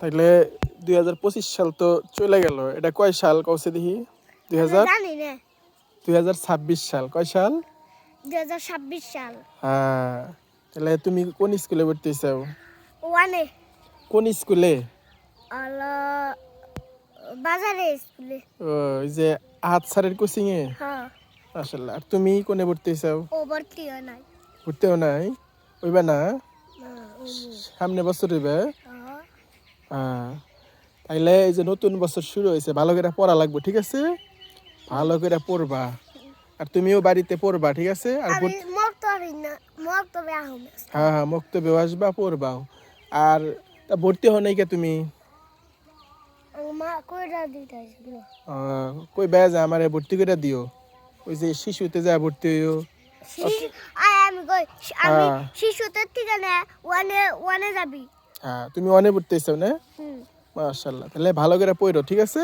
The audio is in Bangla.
তাইলে দুই হাজার পঁচিশ সাল তো চলে গেল। এটা কয় সাল? কৌছে দেখি। দুই হাজার? দুই হাজার ছাব্বিশ সাল। কয় সাল? দুই হাজার ছাব্বিশ সাল। হ্যাঁ। তাহলে তুমি কোন স্কুলে ভর্তি হয়েছাও ওয়ানে। কোন স্কুলে? বাজারে স্কুলে। ও, ওই যে আহাত স্যারের কোচিং এ? হ্যাঁ। মাসাল্লাহ আর তুমি কোনে ভর্তি হয়েছাও ও ভর্তি হয় নাই। ভর্তিও নাই? ওইবা না? না, সামনে বছর হইবে। হ্যাঁ। তাইলে এই যে নতুন বছর শুরু হয়েছে ভালো করে পড়া লাগবে ঠিক আছে? ভালো করে পড়বা। আর তুমিও বাড়িতে পড়বা ঠিক আছে? আর হ্যাঁ হ্যাঁ মক্তবে আসবা পড়বাও। আর তা ভর্তি হও নাই কে তুমি? কই বেয়া যা আমারে ভর্তি করে দিও। ওই যে শিশুতে যা ভর্তি হইও। আমি হ্যাঁ। শিশুদের থেকে না ওয়ানে ওয়ানে যাবি। হ্যাঁ তুমি অনেক ভর্তি না? মাশাল্লাহ তাহলে ভালো করে পড়ো ঠিক আছে?